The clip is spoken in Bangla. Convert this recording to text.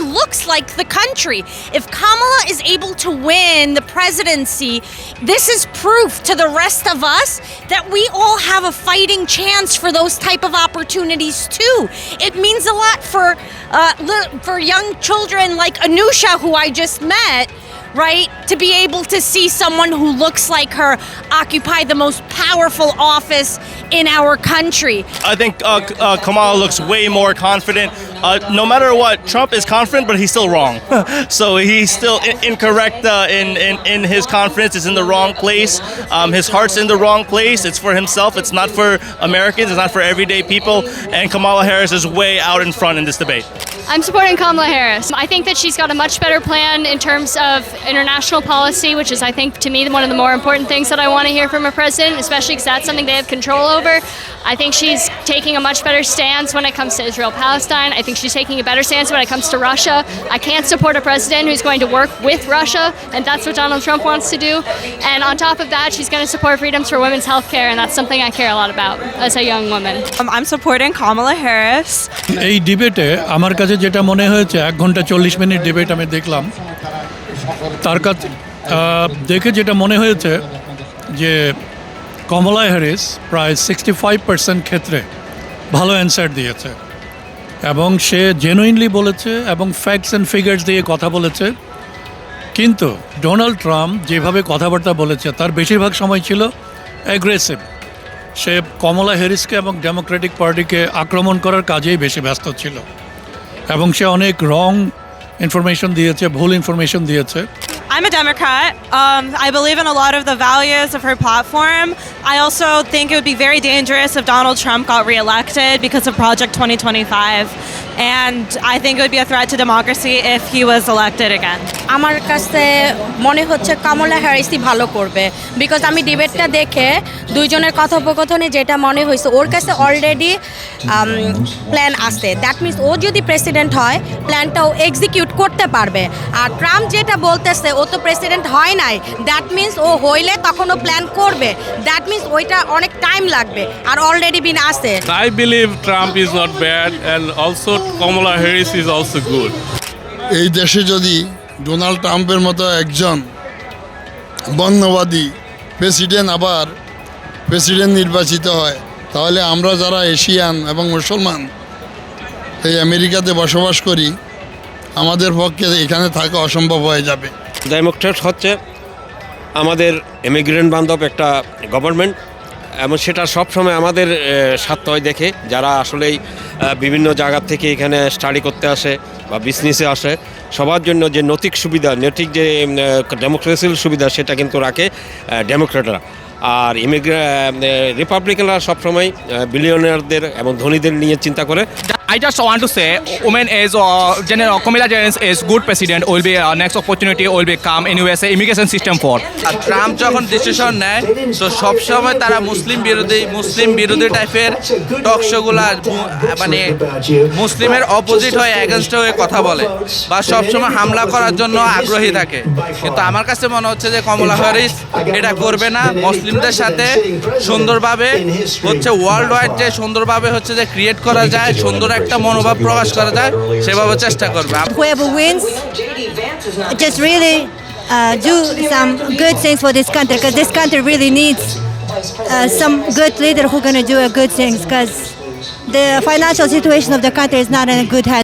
looks like the country. If Kamala is able to win the presidency, this is proof to the rest of us that we all have a fighting chance for those type of opportunities too. It means a lot for uh, for young children like Anusha, who I just met. Right? To be able to see someone who looks like her occupy the most powerful office in our country. I think uh, uh, Kamala looks way more confident. Uh, no matter what, Trump is confident, but he's still wrong. so he's still in- incorrect uh, in, in, in his confidence. It's in the wrong place. Um, his heart's in the wrong place. It's for himself. It's not for Americans. It's not for everyday people. And Kamala Harris is way out in front in this debate. I'm supporting Kamala Harris. I think that she's got a much better plan in terms of international policy, which is, I think, to me, one of the more important things that I want to hear from a president, especially because that's something they have control over. I think she's taking a much better stance when it comes to Israel Palestine. I think she's taking a better stance when it comes to Russia. I can't support a president who's going to work with Russia, and that's what Donald Trump wants to do. And on top of that, she's going to support freedoms for women's health care, and that's something I care a lot about as a young woman. Um, I'm supporting Kamala Harris. এই ডিবেটে আমার কাছে যেটা মনে হয়েছে, এক ঘণ্টা চল্লিশ মিনিট ডিবেট আমি দেখলাম। তার কাছে দেখে যেটা মনে হয়েছে যে কমলা হ্যারিস প্রায় সিক্সটি ফাইভ পার্সেন্ট ক্ষেত্রে ভালো অ্যান্সার দিয়েছে। এবং সে জেনুইনলি বলেছে এবং ফ্যাক্টস অ্যান্ড ফিগার্স দিয়ে কথা বলেছে। কিন্তু ডোনাল্ড ট্রাম্প যেভাবে কথাবার্তা বলেছে, তার বেশিরভাগ সময় ছিল অ্যাগ্রেসিভ সে কমলা হ্যারিসকে এবং ডেমোক্রেটিক পার্টিকে আক্রমণ করার কাজেই বেশি ব্যস্ত ছিল। এবং সে অনেক রং ইনফরমেশন দিয়েছে ভুল ইনফরমেশন দিয়েছে I'm a Democrat. Um, I believe in a lot of the values of her platform. I also think it would be very dangerous if Donald Trump got reelected because of Project 2025. And I think it would be a threat to democracy if he was elected again. আমার কাছে মনে হচ্ছে কমলা হ্যারিসই ভালো করবে। বিকজ আমি ডিবেটটা দেখে দুইজনের কথোপকথনে যেটা মনে হয়েছে ওর কাছে অলরেডি প্ল্যান আছে। দ্যাট মিনস ও যদি প্রেসিডেন্ট হয় প্ল্যানটা ও এক্সিকিউট করতে পারবে। আর ট্রাম্প যেটা বলতেছে ও তো প্রেসিডেন্ট হয় নাই। দ্যাট মিনস ও হইলে তখন ও প্ল্যান করবে। দ্যাট মিনস ওইটা অনেক টাইম লাগবে। আর অলরেডি বিন আছে। I believe Trump is not bad and also Kamala Harris is also good এই দেশে যদি ডোনাল্ড ট্রাম্পের মতো একজন বর্ণবাদী প্রেসিডেন্ট আবার প্রেসিডেন্ট নির্বাচিত হয় তাহলে আমরা যারা এশিয়ান এবং মুসলমান এই আমেরিকাতে বসবাস করি আমাদের পক্ষে এখানে থাকা অসম্ভব হয়ে যাবে। ডেমোক্রেট হচ্ছে আমাদের ইমিগ্রেন্ট বান্ধব একটা গভর্নমেন্ট এবং সেটা সবসময় আমাদের আহ, হয় দেখে যারা আসলেই বিভিন্ন জায়গার থেকে এখানে স্টাডি করতে আসে বা বিজনেসে আসে। সবার জন্য যে নৈতিক সুবিধা, নৈতিক যে ডেমোক্রেসির সুবিধা সেটা কিন্তু রাখে ডেমোক্রেটরা আর ইমিগ্রে রিপাবলিকানরা সবসময় বিলিয়নারদের এবং ধনীদের নিয়ে চিন্তা করে। I just want to say, women is uh, General Kamala Harris is good president. Will be uh, next opportunity will be come in USA immigration system for. আর ট্রাম্প যখন ডিসিশন নেয় তো সবসময় তারা মুসলিম বিরোধী মুসলিম বিরোধী টাইপের টকশোগুলা মানে মুসলিমের অপোজিট হয়ে এগেনস্ট হয়ে কথা বলে বা সবসময় হামলা করার জন্য আগ্রহী থাকে কিন্তু আমার কাছে মনে হচ্ছে যে কমলা হ্যারিস এটা করবে না মুসলিমদের সাথে সুন্দরভাবে হচ্ছে ওয়ার্ল্ড ওয়াইড যে সুন্দরভাবে হচ্ছে যে ক্রিয়েট করা যায় সুন্দর একটা মনোভাব প্রকাশ করা যায় সেভাবে চেষ্টা করবে whoever wins just really uh, do some good things for this country because this country really needs uh, some good leader who going to do a good things because the financial situation of the country is not in a good hand.